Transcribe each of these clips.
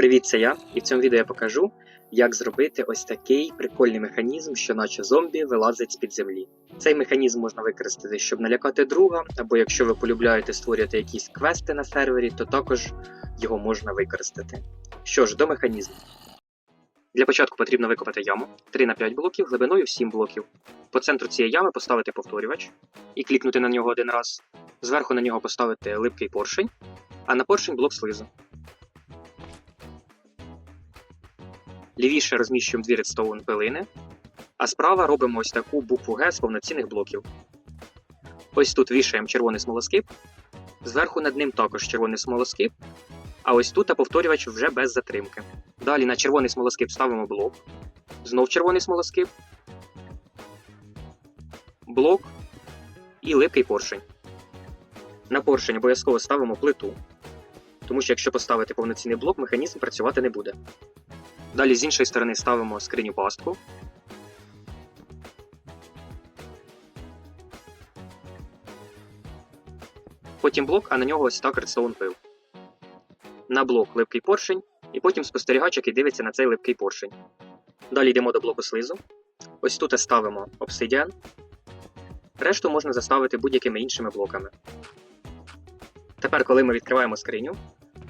Привіт, це я, і в цьому відео я покажу, як зробити ось такий прикольний механізм, що наче зомбі вилазить з-під землі. Цей механізм можна використати, щоб налякати друга, або якщо ви полюбляєте створювати якісь квести на сервері, то також його можна використати. Що ж, до механізму. Для початку потрібно викопати яму 3 на 5 блоків глибиною 7 блоків. По центру цієї ями поставити повторювач і клікнути на нього один раз. Зверху на нього поставити липкий поршень, а на поршень блок слизу. Лівіше розміщуємо дві редстоун пилини, а справа робимо ось таку букву Г з повноцінних блоків. Ось тут вішаємо червоний смолоскип, зверху над ним також червоний смолоскип, а ось тут повторювач вже без затримки. Далі на червоний смолоскип ставимо блок, знов червоний смолоскип, блок і липкий поршень. На поршень обов'язково ставимо плиту, тому що якщо поставити повноцінний блок, механізм працювати не буде. Далі з іншої сторони ставимо скриню пастку. Потім блок, а на нього ось так редстоун пил. На блок липкий поршень, і потім спостерігач, який дивиться на цей липкий поршень. Далі йдемо до блоку слизу. Ось тут ставимо обсидіан. Решту можна заставити будь-якими іншими блоками. Тепер, коли ми відкриваємо скриню,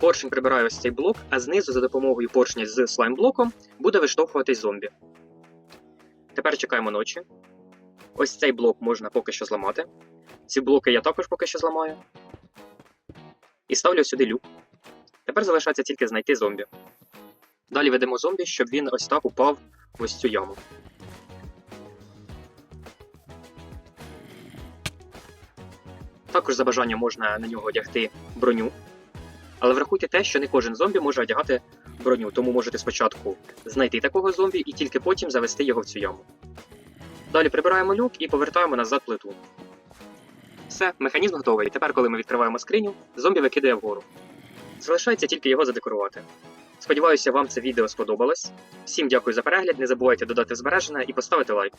поршень прибирає ось цей блок, а знизу за допомогою поршня з слайм-блоком буде виштовхуватись зомбі. Тепер чекаємо ночі. Ось цей блок можна поки що зламати. Ці блоки я також поки що зламаю. І ставлю сюди люк. Тепер залишається тільки знайти зомбі. Далі ведемо зомбі, щоб він ось так упав в ось цю яму. Також за бажанням можна на нього одягти броню. Але врахуйте те, що не кожен зомбі може одягати броню, тому можете спочатку знайти такого зомбі і тільки потім завести його в цю яму. Далі прибираємо люк і повертаємо назад плиту. Все, механізм готовий. Тепер, коли ми відкриваємо скриню, зомбі викидає вгору. Залишається тільки його задекорувати. Сподіваюся, вам це відео сподобалось. Всім дякую за перегляд, не забувайте додати збереження і поставити лайк.